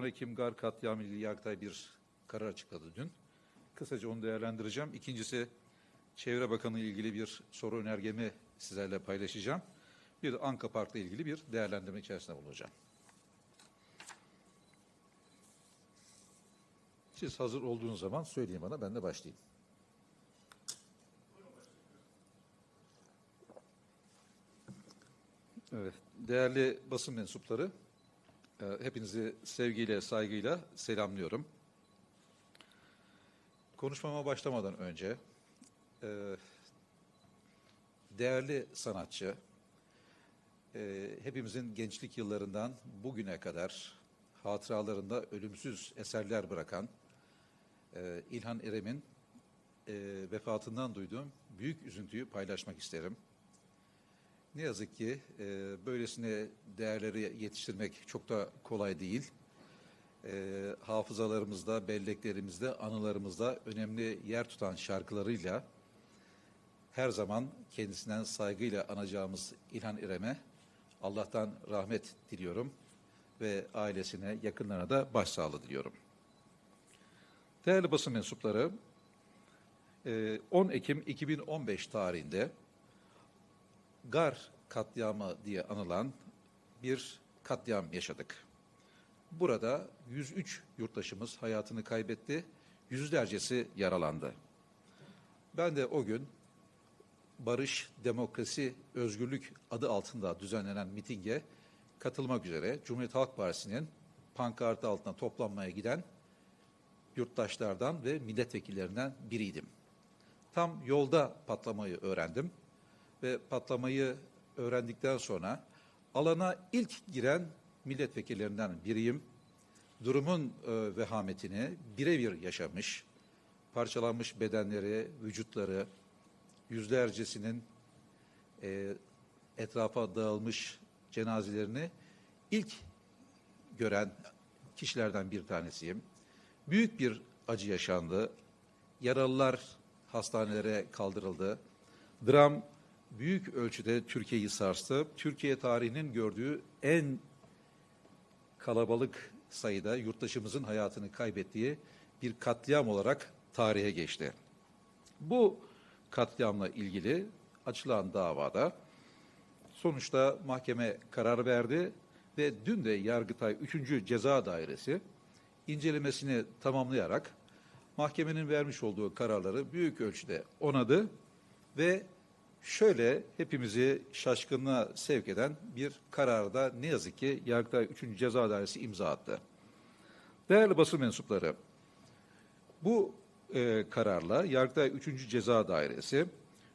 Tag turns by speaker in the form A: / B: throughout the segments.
A: 10 Ekim Gar katliamı ile Yargıtay bir karar açıkladı dün. Kısaca onu değerlendireceğim. İkincisi Çevre Bakanı ile ilgili bir soru önergemi sizlerle paylaşacağım. Bir de Anka Park'la ilgili bir değerlendirme içerisinde bulunacağım. Siz hazır olduğunuz zaman söyleyin bana, ben de başlayayım. Evet, değerli basın mensupları, hepinizi sevgiyle, saygıyla selamlıyorum. Konuşmama başlamadan önce, e, değerli sanatçı, e, hepimizin gençlik yıllarından bugüne kadar hatıralarında ölümsüz eserler bırakan e, İlhan İrem'in e, vefatından duyduğum büyük üzüntüyü paylaşmak isterim. Ne yazık ki e, böylesine değerleri yetiştirmek çok da kolay değil. E, hafızalarımızda, belleklerimizde, anılarımızda önemli yer tutan şarkılarıyla her zaman kendisinden saygıyla anacağımız İlhan İrem'e Allah'tan rahmet diliyorum ve ailesine, yakınlarına da başsağlığı diliyorum. Değerli basın mensupları, e, 10 Ekim 2015 tarihinde Gar katliamı diye anılan bir katliam yaşadık. Burada 103 yurttaşımız hayatını kaybetti, yüzlercesi yaralandı. Ben de o gün barış, demokrasi, özgürlük adı altında düzenlenen mitinge katılmak üzere Cumhuriyet Halk Partisi'nin pankartı altına toplanmaya giden yurttaşlardan ve milletvekillerinden biriydim. Tam yolda patlamayı öğrendim ve patlamayı öğrendikten sonra alana ilk giren milletvekillerinden biriyim. Durumun e, vehametini birebir yaşamış, parçalanmış bedenleri, vücutları, yüzlercesinin e, etrafa dağılmış cenazelerini ilk gören kişilerden bir tanesiyim. Büyük bir acı yaşandı. Yaralılar hastanelere kaldırıldı. Dram büyük ölçüde Türkiye'yi sarstı. Türkiye tarihinin gördüğü en kalabalık sayıda yurttaşımızın hayatını kaybettiği bir katliam olarak tarihe geçti. Bu katliamla ilgili açılan davada sonuçta mahkeme karar verdi ve dün de Yargıtay 3. Ceza Dairesi incelemesini tamamlayarak mahkemenin vermiş olduğu kararları büyük ölçüde onadı ve şöyle hepimizi şaşkınlığa sevk eden bir kararda ne yazık ki Yargıtay 3. Ceza Dairesi imza attı. Değerli basın mensupları, bu e, kararla Yargıtay 3. Ceza Dairesi,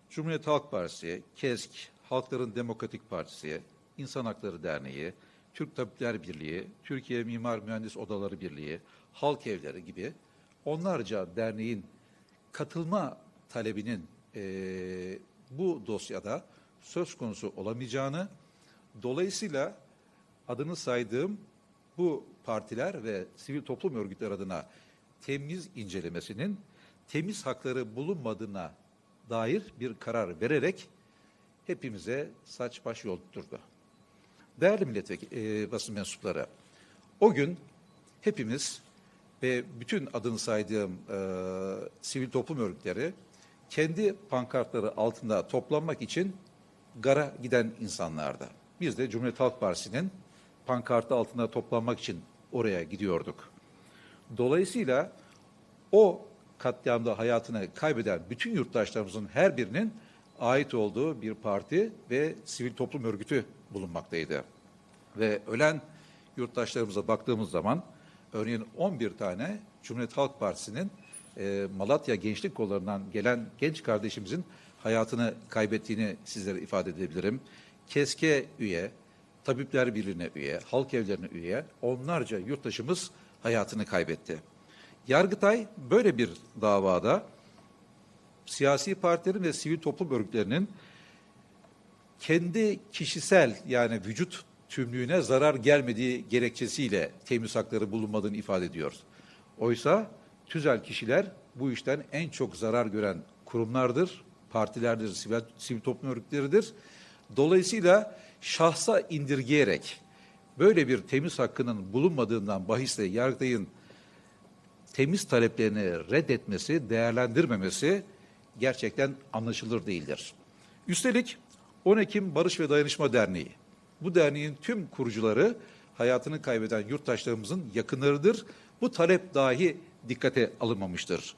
A: Cumhuriyet Halk Partisi, KESK, Halkların Demokratik Partisi, İnsan Hakları Derneği, Türk Tabipler Birliği, Türkiye Mimar Mühendis Odaları Birliği, Halk Evleri gibi onlarca derneğin katılma talebinin e, bu dosyada söz konusu olamayacağını, dolayısıyla adını saydığım bu partiler ve sivil toplum örgütleri adına temiz incelemesinin temiz hakları bulunmadığına dair bir karar vererek hepimize saç baş yol tutturdu. Değerli milletvekili e, basın mensupları, o gün hepimiz ve bütün adını saydığım e, sivil toplum örgütleri kendi pankartları altında toplanmak için gara giden insanlardı. Biz de Cumhuriyet Halk Partisi'nin pankartı altında toplanmak için oraya gidiyorduk. Dolayısıyla o katliamda hayatını kaybeden bütün yurttaşlarımızın her birinin ait olduğu bir parti ve sivil toplum örgütü bulunmaktaydı. Ve ölen yurttaşlarımıza baktığımız zaman örneğin 11 tane Cumhuriyet Halk Partisi'nin e, Malatya Gençlik Kolları'ndan gelen genç kardeşimizin hayatını kaybettiğini sizlere ifade edebilirim. KESK'e üye, Tabipler Birliği'ne üye, halk evlerine üye onlarca yurttaşımız hayatını kaybetti. Yargıtay böyle bir davada siyasi partilerin ve sivil toplum örgütlerinin kendi kişisel yani vücut tümlüğüne zarar gelmediği gerekçesiyle temiz hakları bulunmadığını ifade ediyor. Oysa tüzel kişiler bu işten en çok zarar gören kurumlardır, partilerdir, sivil, sivil toplum örgütleridir. Dolayısıyla şahsa indirgeyerek böyle bir temiz hakkının bulunmadığından bahisle Yargıtay'ın temiz taleplerini reddetmesi, değerlendirmemesi gerçekten anlaşılır değildir. Üstelik 10 Ekim Barış ve Dayanışma Derneği, bu derneğin tüm kurucuları hayatını kaybeden yurttaşlarımızın yakınlarıdır. Bu talep dahi dikkate alınmamıştır.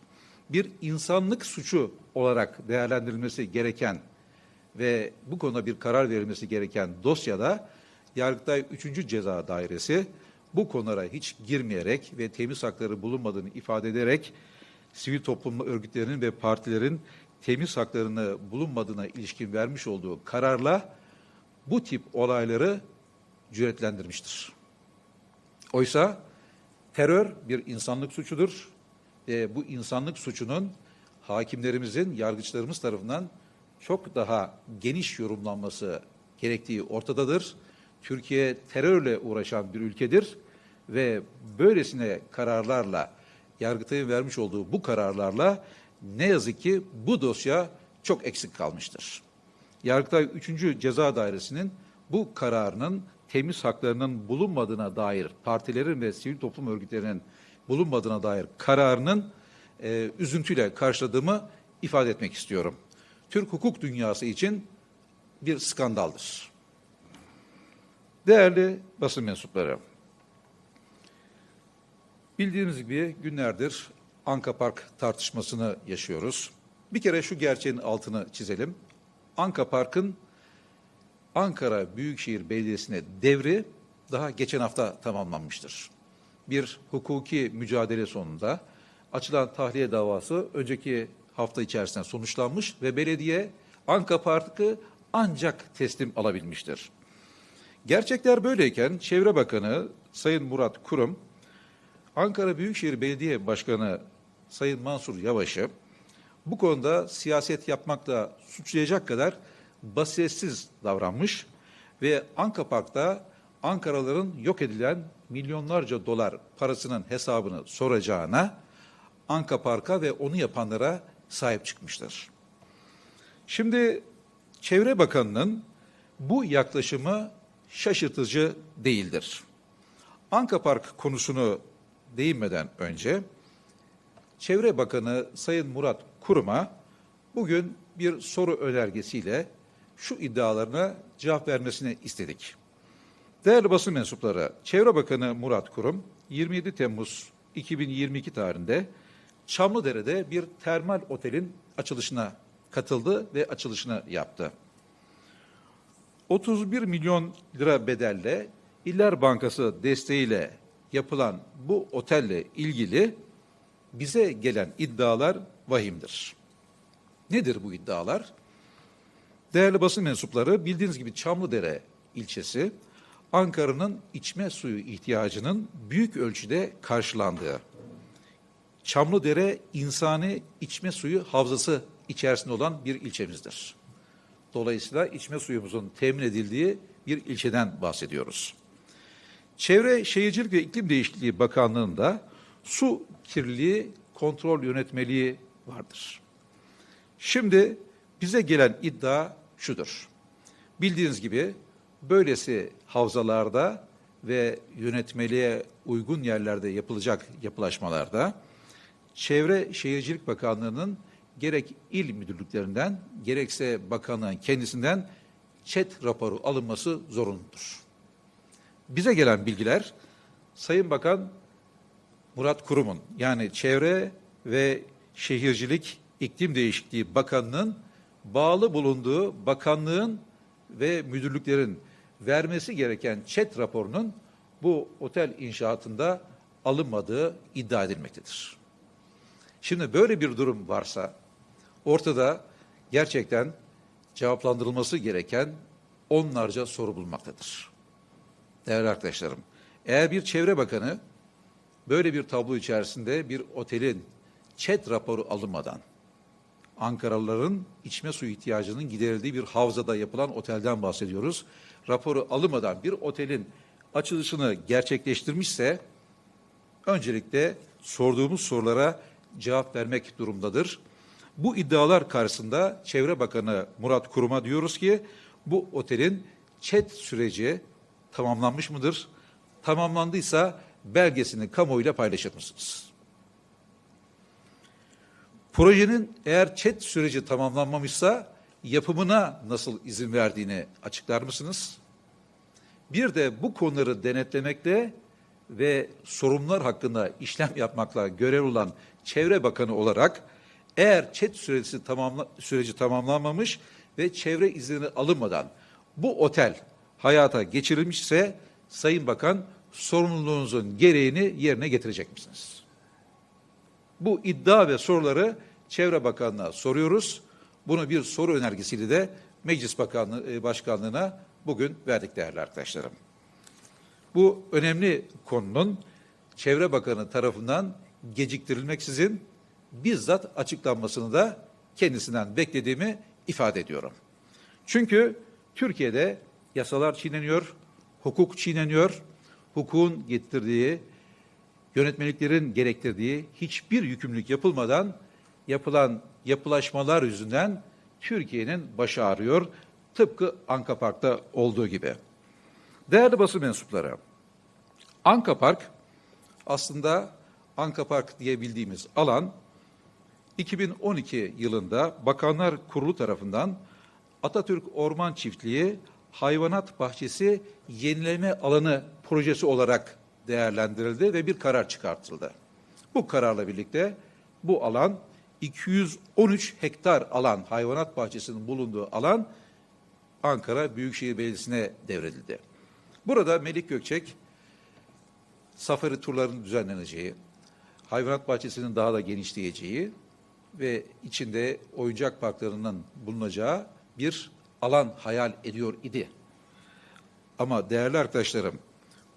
A: Bir insanlık suçu olarak değerlendirilmesi gereken ve bu konuda bir karar verilmesi gereken dosyada Yargıtay 3. Ceza Dairesi bu konulara hiç girmeyerek ve temiz hakları bulunmadığını ifade ederek sivil toplum örgütlerinin ve partilerin temiz haklarını bulunmadığına ilişkin vermiş olduğu kararla bu tip olayları cüretlendirmiştir. Oysa terör bir insanlık suçudur ve bu insanlık suçunun hakimlerimizin, yargıçlarımız tarafından çok daha geniş yorumlanması gerektiği ortadadır. Türkiye terörle uğraşan bir ülkedir ve böylesine kararlarla, Yargıtay'ın vermiş olduğu bu kararlarla ne yazık ki bu dosya çok eksik kalmıştır. Yargıtay 3. Ceza Dairesi'nin bu kararının temiz haklarının bulunmadığına dair partilerin ve sivil toplum örgütlerinin bulunmadığına dair kararının e, üzüntüyle karşıladığımı ifade etmek istiyorum. Türk hukuk dünyası için bir skandaldır. Değerli basın mensupları, bildiğiniz gibi günlerdir Anka Park tartışmasını yaşıyoruz. Bir kere şu gerçeğin altını çizelim. Anka Park'ın Ankara Büyükşehir Belediyesi'ne devri daha geçen hafta tamamlanmıştır. Bir hukuki mücadele sonunda açılan tahliye davası önceki hafta içerisinde sonuçlanmış ve belediye Anka Park'ı ancak teslim alabilmiştir. Gerçekler böyleyken Çevre Bakanı Sayın Murat Kurum, Ankara Büyükşehir Belediye Başkanı Sayın Mansur Yavaş'ı bu konuda siyaset yapmakla suçlayacak kadar basiretsiz davranmış ve Anka Park'ta Ankaralıların yok edilen milyonlarca dolar parasının hesabını soracağına Anka Park'a ve onu yapanlara sahip çıkmıştır. Şimdi Çevre Bakanı'nın bu yaklaşımı şaşırtıcı değildir. Anka Park konusunu değinmeden önce Çevre Bakanı Sayın Murat Kurum'a bugün bir soru önergesiyle şu iddialarına cevap vermesini istedik. Değerli basın mensupları, Çevre Bakanı Murat Kurum 27 Temmuz 2022 tarihinde Çamlıdere'de bir termal otelin açılışına katıldı ve açılışını yaptı. 31 milyon lira bedelle İller Bankası desteğiyle yapılan bu otelle ilgili bize gelen iddialar vahimdir. Nedir bu iddialar? Değerli basın mensupları bildiğiniz gibi Çamlıdere ilçesi Ankara'nın içme suyu ihtiyacının büyük ölçüde karşılandığı. Çamlıdere insani içme suyu havzası içerisinde olan bir ilçemizdir. Dolayısıyla içme suyumuzun temin edildiği bir ilçeden bahsediyoruz. Çevre Şehircilik ve İklim Değişikliği Bakanlığı'nda su kirliliği kontrol yönetmeliği vardır. Şimdi bize gelen iddia şudur. Bildiğiniz gibi böylesi havzalarda ve yönetmeliğe uygun yerlerde yapılacak yapılaşmalarda Çevre Şehircilik Bakanlığı'nın gerek il müdürlüklerinden gerekse bakanlığın kendisinden çet raporu alınması zorunludur. Bize gelen bilgiler Sayın Bakan Murat Kurum'un yani Çevre ve Şehircilik İklim Değişikliği Bakanlığı'nın bağlı bulunduğu bakanlığın ve müdürlüklerin vermesi gereken çet raporunun bu otel inşaatında alınmadığı iddia edilmektedir. Şimdi böyle bir durum varsa ortada gerçekten cevaplandırılması gereken onlarca soru bulmaktadır. Değerli arkadaşlarım, eğer bir çevre bakanı böyle bir tablo içerisinde bir otelin çet raporu alınmadan Ankaralıların içme suyu ihtiyacının giderildiği bir havzada yapılan otelden bahsediyoruz. Raporu alınmadan bir otelin açılışını gerçekleştirmişse öncelikle sorduğumuz sorulara cevap vermek durumdadır. Bu iddialar karşısında Çevre Bakanı Murat Kurum'a diyoruz ki bu otelin çet süreci tamamlanmış mıdır? Tamamlandıysa belgesini kamuoyuyla paylaşır mısınız? Projenin eğer çet süreci tamamlanmamışsa yapımına nasıl izin verdiğini açıklar mısınız? Bir de bu konuları denetlemekle ve sorunlar hakkında işlem yapmakla görev olan Çevre Bakanı olarak eğer çet süresi tamamla, süreci tamamlanmamış ve çevre izni alınmadan bu otel hayata geçirilmişse Sayın Bakan sorumluluğunuzun gereğini yerine getirecek misiniz? Bu iddia ve soruları Çevre Bakanlığı'na soruyoruz. Bunu bir soru önergesiyle de Meclis Bakanlığı e, Başkanlığı'na bugün verdik değerli arkadaşlarım. Bu önemli konunun Çevre Bakanı tarafından geciktirilmeksizin bizzat açıklanmasını da kendisinden beklediğimi ifade ediyorum. Çünkü Türkiye'de yasalar çiğneniyor, hukuk çiğneniyor, hukukun getirdiği, yönetmeliklerin gerektirdiği hiçbir yükümlülük yapılmadan yapılan yapılaşmalar yüzünden Türkiye'nin başı ağrıyor. Tıpkı Anka Park'ta olduğu gibi. Değerli basın mensupları, Anka Park aslında Anka Park diye bildiğimiz alan 2012 yılında Bakanlar Kurulu tarafından Atatürk Orman Çiftliği Hayvanat Bahçesi Yenileme Alanı projesi olarak değerlendirildi ve bir karar çıkartıldı. Bu kararla birlikte bu alan 213 hektar alan hayvanat bahçesinin bulunduğu alan Ankara Büyükşehir Belediyesi'ne devredildi. Burada Melik Gökçek safari turlarının düzenleneceği, hayvanat bahçesinin daha da genişleyeceği ve içinde oyuncak parklarının bulunacağı bir alan hayal ediyor idi. Ama değerli arkadaşlarım,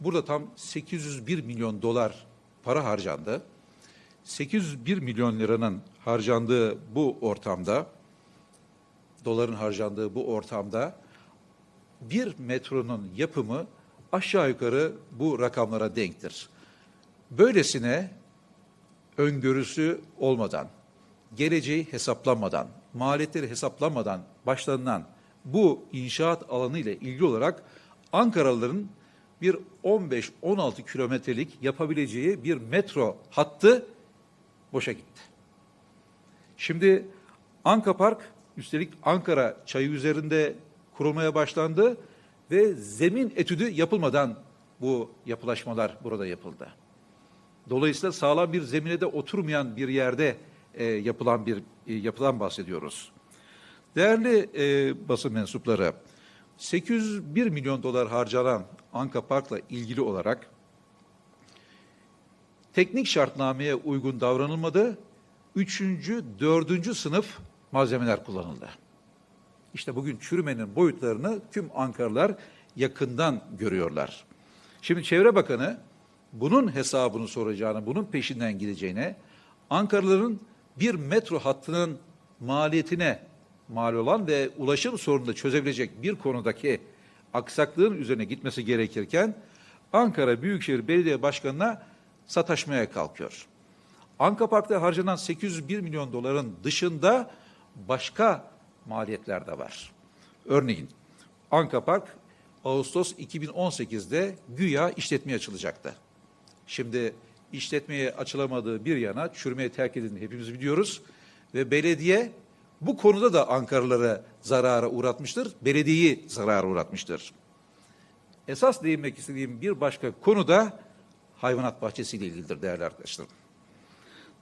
A: burada tam 801 milyon dolar para harcandı. 801 milyon liranın harcandığı bu ortamda, doların harcandığı bu ortamda bir metronun yapımı aşağı yukarı bu rakamlara denktir. Böylesine öngörüsü olmadan, geleceği hesaplanmadan, maliyetleri hesaplanmadan başlanılan bu inşaat alanı ile ilgili olarak Ankaralıların bir 15-16 kilometrelik yapabileceği bir metro hattı boşa gitti. Şimdi Anka Park üstelik Ankara çayı üzerinde kurulmaya başlandı ve zemin etüdü yapılmadan bu yapılaşmalar burada yapıldı. Dolayısıyla sağlam bir zemine de oturmayan bir yerde e, yapılan bir e, yapıdan bahsediyoruz. Değerli e, basın mensupları, 801 milyon dolar harcanan Anka Park'la ilgili olarak teknik şartnameye uygun davranılmadı. Üçüncü, dördüncü sınıf malzemeler kullanıldı. İşte bugün çürümenin boyutlarını tüm Ankaralılar yakından görüyorlar. Şimdi Çevre Bakanı bunun hesabını soracağını, bunun peşinden gideceğine, Ankaralıların bir metro hattının maliyetine mal olan ve ulaşım sorununu çözebilecek bir konudaki aksaklığın üzerine gitmesi gerekirken Ankara Büyükşehir Belediye Başkanı'na sataşmaya kalkıyor. Anka Park'ta harcanan 801 milyon doların dışında başka maliyetler de var. Örneğin Anka Park Ağustos 2018'de güya işletmeye açılacaktı. Şimdi işletmeye açılamadığı bir yana çürümeye terk edildiğini hepimiz biliyoruz. Ve belediye bu konuda da Ankaralılara zarara uğratmıştır, belediyeyi zarara uğratmıştır. Esas değinmek istediğim bir başka konu da hayvanat bahçesiyle ilgilidir değerli arkadaşlarım.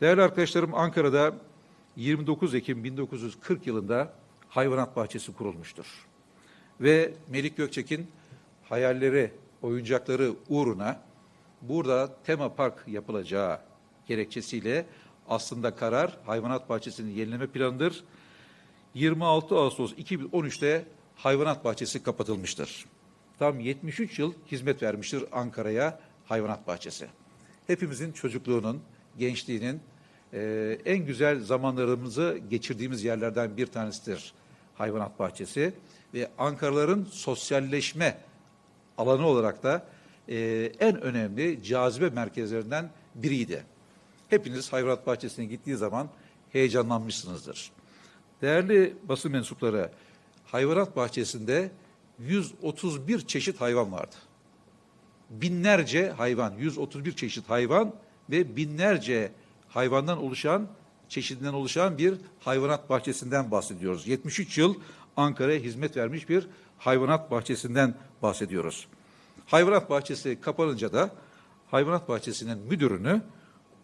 A: Değerli arkadaşlarım Ankara'da 29 Ekim 1940 yılında hayvanat bahçesi kurulmuştur. Ve Melik Gökçek'in hayalleri, oyuncakları uğruna burada tema park yapılacağı gerekçesiyle aslında karar hayvanat bahçesinin yenileme planıdır. 26 Ağustos 2013'te hayvanat bahçesi kapatılmıştır. Tam 73 yıl hizmet vermiştir Ankara'ya hayvanat bahçesi. Hepimizin çocukluğunun, gençliğinin e, en güzel zamanlarımızı geçirdiğimiz yerlerden bir tanesidir hayvanat bahçesi ve Ankaralıların sosyalleşme alanı olarak da e, en önemli cazibe merkezlerinden biriydi. Hepiniz hayvanat bahçesine gittiği zaman heyecanlanmışsınızdır. Değerli basın mensupları, hayvanat bahçesinde 131 çeşit hayvan vardı. binlerce hayvan, 131 çeşit hayvan ve binlerce hayvandan oluşan, çeşidinden oluşan bir hayvanat bahçesinden bahsediyoruz. 73 yıl Ankara'ya hizmet vermiş bir hayvanat bahçesinden bahsediyoruz. Hayvanat bahçesi kapanınca da hayvanat bahçesinin müdürünü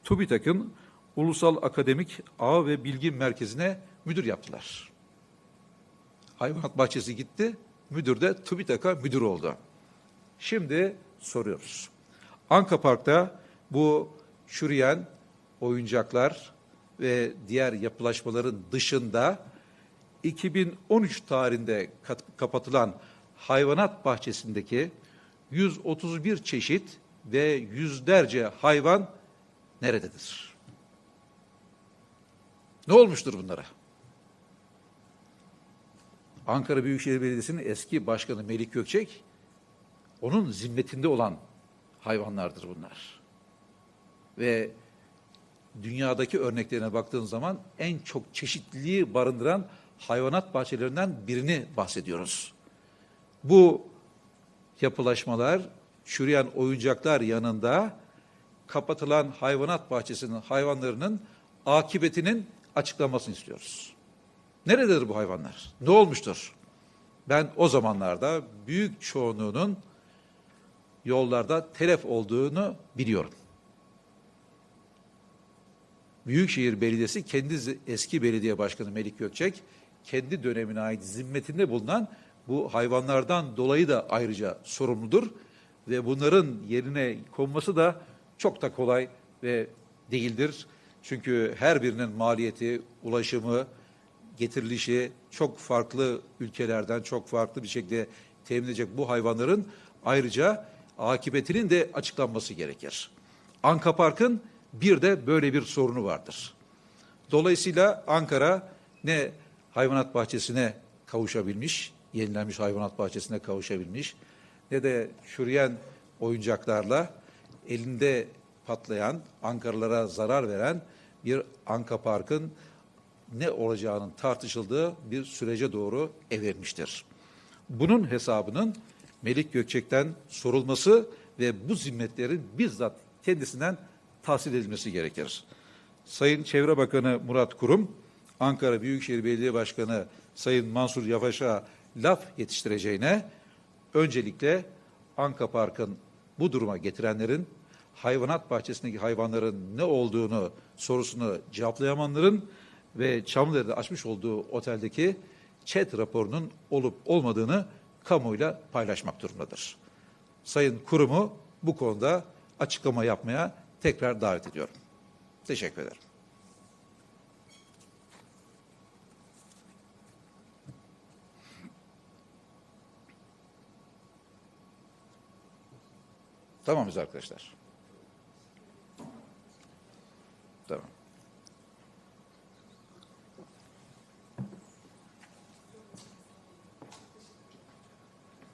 A: TÜBİTAK'ın Ulusal Akademik Ağ ve Bilgi Merkezi'ne müdür yaptılar. Hayvanat bahçesi gitti, müdür de TÜBİTAK'a müdür oldu. Şimdi soruyoruz. Anka Park'ta bu çürüyen oyuncaklar ve diğer yapılaşmaların dışında 2013 tarihinde kapatılan hayvanat bahçesindeki 131 çeşit ve yüzlerce hayvan nerededir? Ne olmuştur bunlara? Ankara Büyükşehir Belediyesi'nin eski başkanı Melik Gökçek, onun zimmetinde olan hayvanlardır bunlar. Ve dünyadaki örneklerine baktığın zaman en çok çeşitliliği barındıran hayvanat bahçelerinden birini bahsediyoruz. Bu yapılaşmalar, çürüyen oyuncaklar yanında kapatılan hayvanat bahçesinin hayvanlarının akıbetinin açıklamasını istiyoruz. Nerededir bu hayvanlar? Ne olmuştur? Ben o zamanlarda büyük çoğunluğunun yollarda telef olduğunu biliyorum. Büyükşehir Belediyesi kendi eski belediye başkanı Melik Gökçek kendi dönemine ait zimmetinde bulunan bu hayvanlardan dolayı da ayrıca sorumludur ve bunların yerine konması da çok da kolay ve değildir. Çünkü her birinin maliyeti, ulaşımı, getirilişi çok farklı ülkelerden çok farklı bir şekilde temin edecek bu hayvanların ayrıca akıbetinin de açıklanması gerekir. Anka Park'ın bir de böyle bir sorunu vardır. Dolayısıyla Ankara ne hayvanat bahçesine kavuşabilmiş, yenilenmiş hayvanat bahçesine kavuşabilmiş ne de çürüyen oyuncaklarla elinde patlayan, Ankaralara zarar veren bir Anka Park'ın ne olacağının tartışıldığı bir sürece doğru evrilmiştir. Bunun hesabının Melik Gökçek'ten sorulması ve bu zimmetlerin bizzat kendisinden tahsil edilmesi gerekir. Sayın Çevre Bakanı Murat Kurum, Ankara Büyükşehir Belediye Başkanı Sayın Mansur Yavaş'a laf yetiştireceğine öncelikle Anka Park'ın bu duruma getirenlerin hayvanat bahçesindeki hayvanların ne olduğunu sorusunu cevaplayamanların ve Çamlıdere'de açmış olduğu oteldeki chat raporunun olup olmadığını kamuoyuyla paylaşmak durumundadır. Sayın Kurumu bu konuda açıklama yapmaya tekrar davet ediyorum. Teşekkür ederim. Tamam mıyız arkadaşlar?